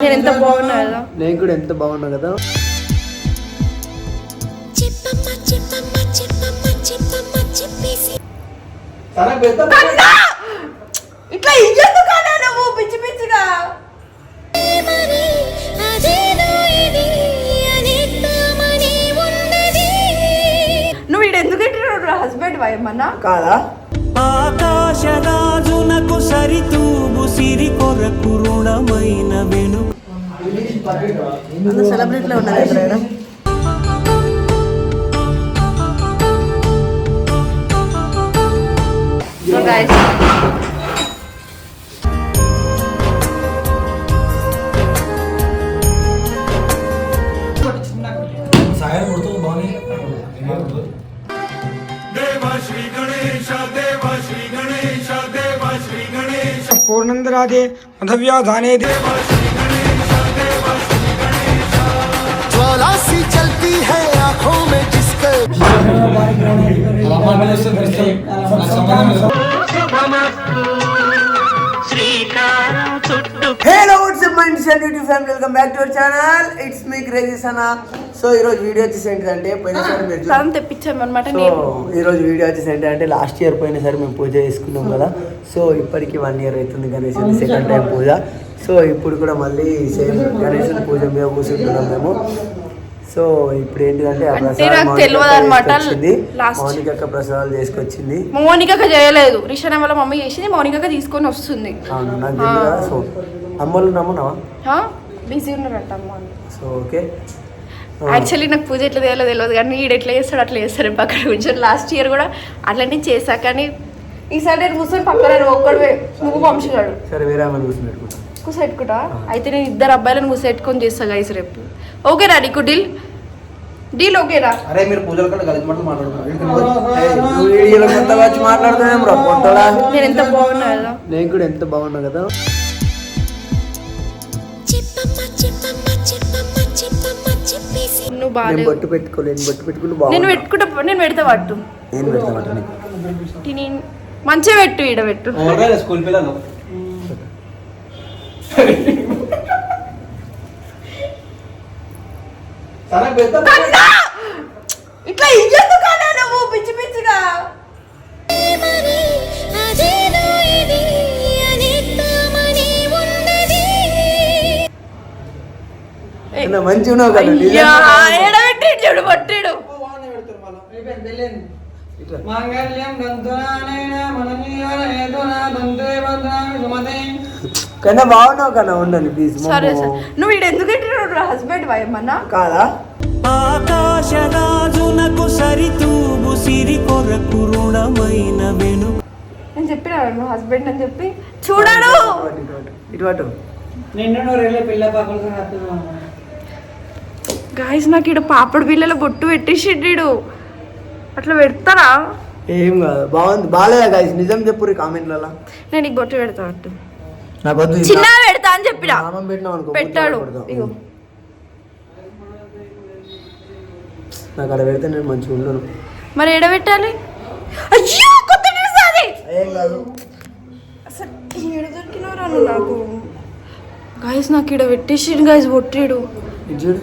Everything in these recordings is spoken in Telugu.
నేను ఎంత బాగున్నా కదా నేను కూడా ఎంత బాగున్నా కదా? ఇట్లా నువ్వు పిచ్చి పిచ్చిగా. నువ్వు ఈడు ఎందుకు హస్బెండ్ కాదా? ఆకాశరాజునకు సరితూబు సిరి కొరకు రుణమైన వెను. సెలబ్రిటీలో ఉన్నారు ఎక్కడైనా సో आनंद राधे मधव्या धाने दे चलती है आँखों में जिसके hello WhatsApp mind YouTube family welcome back to our channel it's me crazy Sana so ఈ రోజు వీడియో వచ్చేసి ఏంటంటే పోయినసారి మీరు తెప్పించాము అనమాట సో నేను. ఈ రోజు వీడియో వచ్చేసి ఏంటంటే లాస్ట్ ఇయర్ పోయినసారి మేము పూజ చేసుకున్నాం కదా. సో ఇప్పటికి వన్ ఇయర్ అవుతుంది గణేశుని సెకండ్ టైం పూజ. సో ఇప్పుడు కూడా మళ్ళీ సేమ్ గణేశుని పూజ మీద కూర్చుంటున్నాం మేము. సో ఇప్పుడు ఏంటంటే మౌనిక ప్రసాదాలు చేసుకొచ్చింది మౌనికక చేయలేదు. రిషాన వాళ్ళ మమ్మీ చేసింది మౌనికక తీసుకొని వస్తుంది. సో అమ్మలు నమ్మున్నావా బిజీ ఉన్నారంట అమ్మ. So okay. యాక్చువల్లీ నాకు పూజ ఎట్లా తెలియదు తెలియదు కానీ ఈడు ఎట్లా చేస్తాడు అట్లా చేస్తాడు పక్కన కూర్చొని. లాస్ట్ ఇయర్ కూడా అట్లాంటివి చేశా కానీ ఈసారి నేను కూర్చొని పక్కన ఒక్కడు నువ్వు వంశగాడు సరే వేరే కూర్చోబెట్టుకుంటా? అయితే నేను ఇద్దరు అబ్బాయిలను కూర్చోబెట్టుకొని చేస్తా గైస్ రేపు. ఓకేనా నీకు డీల్ డీల్ ఓకేనా అరే మీరు పూజల కలిసి మాట్లాడుతున్నారు. మాట్లాడుతున్నాం రా? నేను ఎంత బాగున్నా కదా. నేను కూడా ఎంత బాగున్నా కదా? చెప్పమ్మ చెప్పమ్మ చెప్పమ్మ చెప్పమ్మ. చెప్పేసి. నువ్వు నేను బాగాలేవు. బొట్టు పెట్టుకోలేను బొట్టు పెట్టుకుని నేను పెట్టుకుంటా నేను పెడతా పట్టు. నేను పెడతామంట నీకు? నేను మంచిగా పెట్టు ఈడ పెట్టు. స్కూల్ పిల్లలు? ఇట్లా ఇయ్యద్దు కానీ నువ్వు పిచ్చి పిచ్చిగా? నా మంచిగా ఉన్నావు కదా. ఏడబెట్టి చూడు పట్టాడు. కన్నా బాగున్నావు కన్నా ఉండని ప్లీజ్ సరే సరే. నువ్వు ఈడు ఎందుకు ఎట్టినాడు హస్బెండ్ ఏమన్నా? కాదా? ఆకాశరాజునకు సరితూబు సిరి కొరకు రుణమైన వెను. నేను చెప్పినా నువ్వు హస్బెండ్ అని చెప్పి? చూడాడు ఇటు నిన్ను నువ్వు రేలే పిల్ల పాపలతో హ్యాపీగా గాయస్ నాకు ఈడ పాపడు పిల్లల బొట్టు పెట్టేసిండు అట్లా పెడతారా? ఏం కాదు. బాగుంది. బాగాలేదా గాయస్ నిజం చెప్పు కామెంట్లలో. నేను నీకు బొట్టు పెడతా అట్టు. నాకు వద్దు చిన్న పెడతా అని చెప్పిన నామం పెట్టినావు అనుకో పెట్టాడు. ఇగో. నాకు అక్కడ పెడితే నేను మంచిగా ఉండను. మరి ఎడ పెట్టాలి? అయ్యో కొత్త డ్రెస్ అది ఏం కాదు. అసలు ఈడ దొరికినవరా నాకు? గాయస్ నాకు ఈడ పెట్టేసిండు గాయస్ బొట్టిడు చూడు.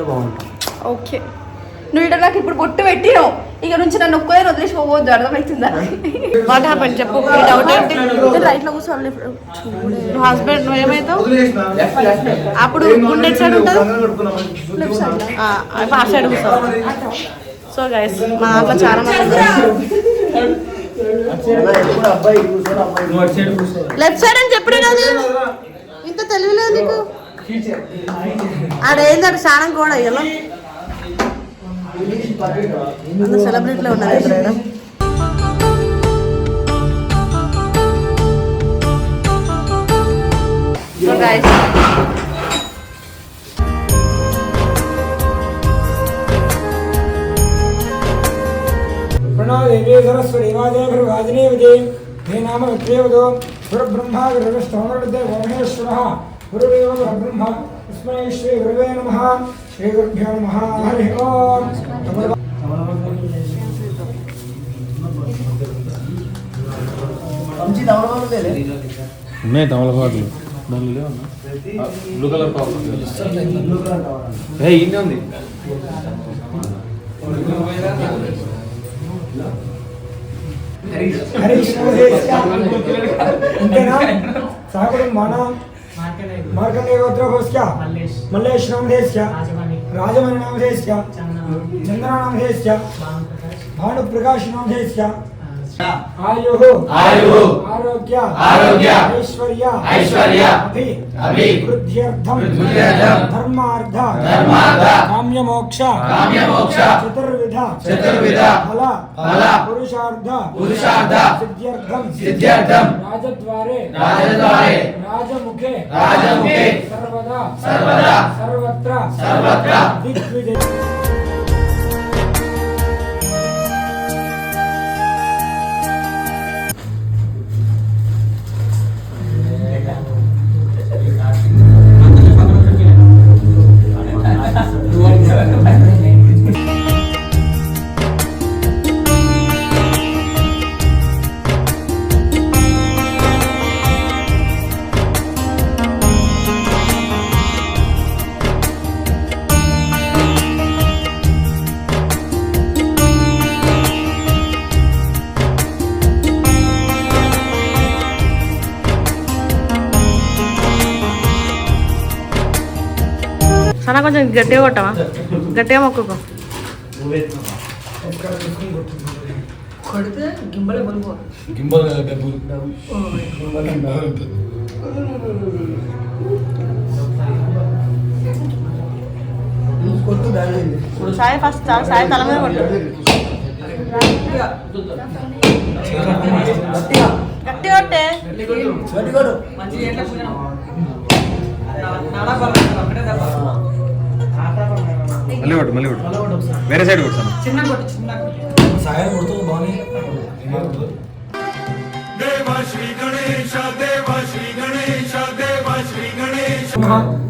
ఇట్లా బాగుంటుంది. ఓకే. నువ్వు ఇక్కడ నాకు ఇప్పుడు బొట్టు పెట్టినావు. ఇక నుంచి నన్ను ఒక్కదే వదిలేసి పోవద్దు అర్థమవుతుందా? వాట్ హ్యాపెన్ చెప్పు డౌట్ ఏంటి? నేను రైట్లో కూర్చోవాలి నువ్వు హస్బెండ్ నువ్వు ఏమవుతావు అప్పుడు గుండె సైడ్ ఉంటుంది? లెఫ్ట్ సైడ్ ఆ సైడ్ కూర్చోవాలి సో గైస్ మా దాంట్లో చాలా మంది లెఫ్ట్ సైడ్ అని చెప్పిన కదా? ఇంత తెలివిలేదు నీకు? ఆడేందంటే స్నానం కూడా ఎలా అంత సెలబ్రిటీలో ఉన్నారు ఎక్కడైనా So guys, प्रणव देवी सरस्वती वाजे प्रभाजने विजय हे नाम विक्रियवदो गुरुब्रह्मा गुरुविष्णुर्विद्ये भुवनेश्वरः గురుదేవ పరబ్రహ్మ విస్మయ శ్రీ గురువే నమ శ్రీ గురుభ్యో నమ హరి ఓం ఉన్నాయి తమలపాట్లు దానిలో మార్కండే గోత్రభోస్య మల్లేష్ నామధేశ్య రాజమణి. నామధేశ్య చంద్ర నామధేశ్య భానుప్రకాష్. నామధేశ్య ಆಯುಃ ಆಯುಃ ಆರೋಗ್ಯ ಆರೋಗ್ಯ ಐಶ್ವರ್ಯ ಐಶ್ವರ್ಯ ಅಭಿ ಅಭಿ ವೃದ್ಧ್ಯರ್ಥಂ ವೃದ್ಧ್ಯರ್ಥಂ ಧರ್ಮಾರ್ಥ ಧರ್ಮಾರ್ಥ ಕಾಮ್ಯ ಮೋಕ್ಷ ಕಾಮ್ಯ ಮೋಕ್ಷ ಚತುರ್ವಿಧ ಚತುರ್ವಿಧ ಫಲ ಫಲ ಪುರುಷಾರ್ಥ ಪುರುಷಾರ್ಥ ಸಿದ್ಧ್ಯರ್ಥಂ ಸಿದ್ಧ್ಯರ್ಥಂ ರಾಜದ್ವಾರೆ ರಾಜದ್ವಾರೆ ರಾಜಮುಖೆ ರಾಜಮುಖೆ ಸರ್ವದಾ ಸರ್ವದಾ ಸರ್ವತ್ರ ಸರ್ವತ್ರ ದಿಗ್ವಿಜಯ గట్టిగా కొట్టవా? గట్టిగా మొక్కుకో. గింబల్ డబ్బులు కొట్టు దాని సాయి ఫస్ట్ సాయి తల మీద కొట్టు. గట్టి కొట్టే. కొట్టు. మళ్ళీ కొట్టు మళ్ళీ కొట్టు వేరే సైడ్ కొట్టు సాయం కొడుతుంది బాగుంది.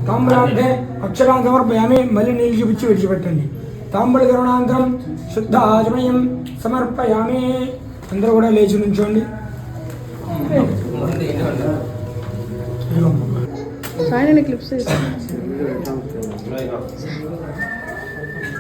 తాంబూలాంతే అక్షరాన్ని సమర్పయామి మళ్ళీ నీళ్ళు చూపించి విడిచిపెట్టండి. తాంబూల కరుణాంతరం శుద్ధ ఆచమయం సమర్పయామి. అందరూ కూడా లేచి నుంచోండి. సాయి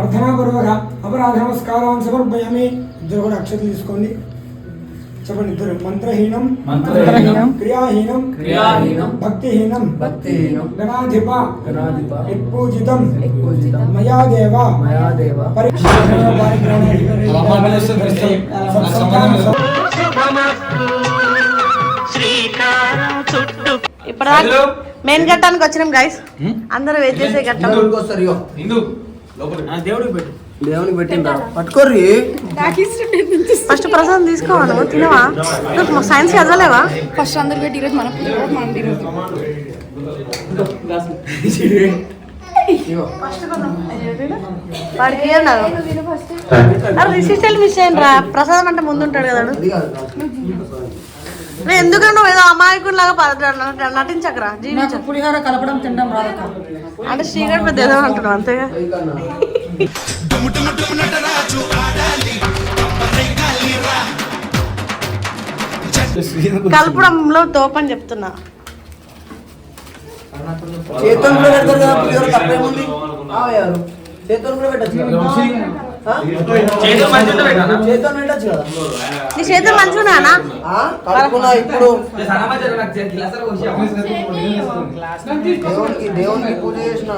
ప్రార్థనాపూర్వక అపరాధ నమస్కారాన్ని సమర్పయామి. ఇద్దరు కూడా అక్షతలు తీసుకోండి. చెప్పండి ఇద్దరు. మంత్రహీనం మంత్రహీనం క్రియాహీనం క్రియాహీనం భక్తిహీనం భక్తిహీనం గణాధిప గణాధిప పూజితం మయా దేవ మయా దేవ ఇప్పుడు మెయిన్ ఘట్టానికి వచ్చినాం గైస్ అందరూ వెయిట్ చేసే ఘట్టం. దేవుడికి పెట్టు. దేవునికి పెట్టిందా పట్టుకోర్రి. ఫస్ట్ ప్రసాదం తీసుకోవాలి తినవా? నువ్వు సైన్స్ చదవలేవా? ఫస్ట్ అందరు పెట్టి ఈరోజు మన వాడికి ఏమన్నారు రిసిస్టల్ మిస్ అయ్యింది రా ప్రసాదం అంటే ముందు ఉంటాడు కదా ఎందుకంటే నువ్వు ఏదో అమాయకుడు లాగా నటించకరా జీవించ పులిహోర కలపడం తినడం రాదక్క అంటే శ్రీగడ్ పెద్ద ఏదో అంటున్నావు అంతేగా. కలపడంలో తోపని చెప్తున్నా. చేతులు కూడా పెడతారు కదా పులిహోర తప్పేముంది? చేతులు కూడా పెట్టచ్చు. నీ చేతులు మంచిగున్నానా ఆ? కడుక్కున్నా ఇప్పుడు దేవునికి దేవునికి పూజ చేసిన.